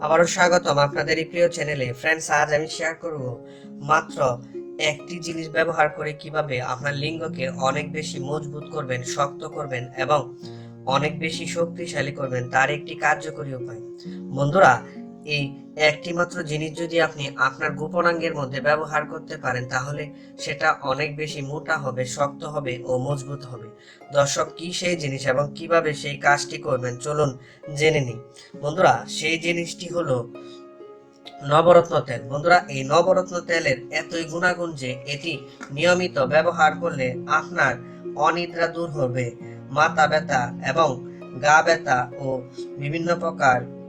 আবারও স্বাগতম আপনাদের এই প্রিয় চ্যানেলে। ফ্রেন্ডস আজ আমি শেয়ার করব মাত্র একটি জিনিস ব্যবহার করে কীভাবে আপনার লিঙ্গকে অনেক বেশি মজবুত করবেন, শক্ত করবেন এবং অনেক বেশি শক্তিশালী করবেন, তার একটি কার্যকরী উপায়। বন্ধুরা, এই একটি মাত্র জিনিস যদি আপনি আপনার গোপনাঙ্গের মধ্যে ব্যবহার করতে পারেন, তাহলে সেটা অনেক বেশি মোটা হবে, শক্ত হবে ও মজবুত হবে। দর্শক, কি সেই জিনিস এবং কীভাবে সেই কাজটি করবেন, চলুন জেনে নিই। বন্ধুরা, সেই জিনিসটি হলো নবরত্ন তেল। বন্ধুরা, এই নবরত্ন তেলের এতই গুণাগুণ যে এটি নিয়মিত ব্যবহার করলে আপনার অনিদ্রা দূর হবে, মাথা ব্যথা এবং গা ব্যথা ও বিভিন্ন প্রকার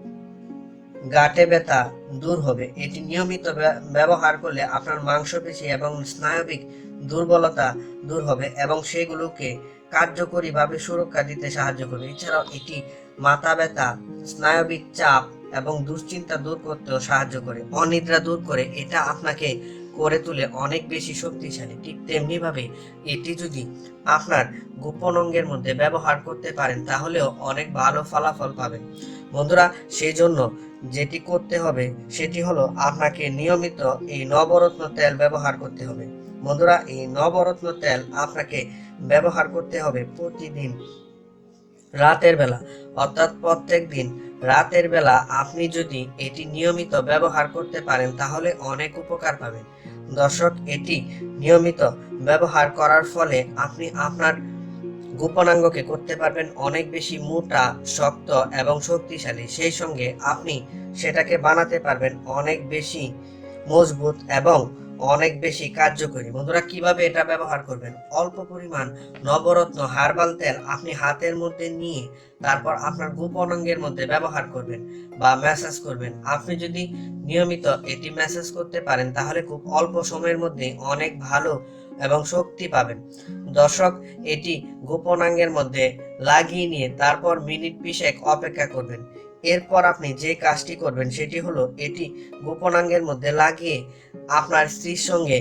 গাঁটে ব্যথা দূর হবে। এটি নিয়মিত ব্য- ব্যবহার করলে আপনার মাংসপেশি এবং স্নায়বিক দুর্বলতা দূর হবে এবং সেগুলোকে কার্যকরীভাবে সুরক্ষা দিতে সাহায্য করবে। এছাড়াও এটি মাথা ব্যথা, স্নায়বিক চাপ এবং দুশ্চিন্তা দূর করতেও সাহায্য করে। অনিদ্রা দূর করে। এটা আপনাকে করে তুলে অনেক বেশি শক্তিশালী, ঠিক তেমনি ভাবে এটি যদি আপনার গোপন অঙ্গের মধ্যে ব্যবহার করতে পারেন, তাহলেও অনেক ভালো ফলাফল পাবেন। বন্ধুরা সেই জন্য যেটি করতে হবে, সেটি হলো আপনাকে নিয়মিত এই নবরত্ন তেল ব্যবহার করতে হবে। বন্ধুরা, এই নবরত্ন তেল আপনাকে ব্যবহার করতে হবে প্রতিদিন রাতের বেলা, অর্থাৎ প্রত্যেক দিন রাতের বেলা আপনি যদি এটি নিয়মিত ব্যবহার করতে পারেন, তাহলে অনেক উপকার পাবেন। দর্শক, এটি নিয়মিত ব্যবহার করার ফলে আপনি আপনার গোপনাঙ্গকে করতে পারবেন অনেক বেশি মোটা, শক্ত এবং শক্তিশালী। সেই সঙ্গে আপনি সেটাকে বানাতে পারবেন অনেক বেশি মজবুত এবং অনেক বেশি কার্যকরী। বন্ধুরা, কীভাবে এটা ব্যবহার করবেন? অল্প পরিমাণ নবরত্ন, হার্বাল তেল আপনি হাতের মধ্যে নিয়ে তারপর আপনার গোপনাঙ্গের মধ্যে ব্যবহার করবেন বা ম্যাসাজ করবেন। আপনি যদি নিয়মিত এটি ম্যাসাজ করতে পারেন, তাহলে খুব অল্প সময়ের মধ্যে অনেক ভালো এবং শক্তি পাবেন। দর্শক, এটি গোপনাঙ্গের মধ্যে লাগিয়ে নিয়ে তারপর মিনিট বিশেক অপেক্ষা করবেন। এরপর আপনি যে কাজটি করবেন সেটি হলো এটি গোপনাঙ্গের মধ্যে লাগিয়ে আপনার স্ত্রীর সঙ্গে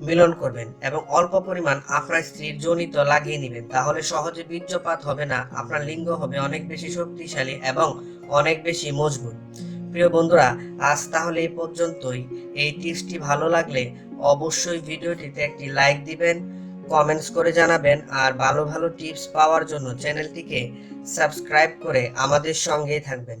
মিলন করবেন এবং অল্প পরিমাণ আপনার স্ত্রীর জনিত লাগিয়ে নেবেন। তাহলে সহজে বীর্যপাত হবে না, আপনার লিঙ্গ হবে অনেক বেশি শক্তিশালী এবং অনেক বেশি মজবুত। প্রিয় বন্ধুরা, আজ তাহলে এই পর্যন্তই। এই টিপসটি ভালো লাগলে অবশ্যই ভিডিওটিতে একটি লাইক দিবেন কমেন্টস করে জানাবেন আর ভালো ভালো টিপস পাওয়ার জন্য চ্যানেলটিকে সাবস্ক্রাইব করে আমাদের সঙ্গেই থাকবেন।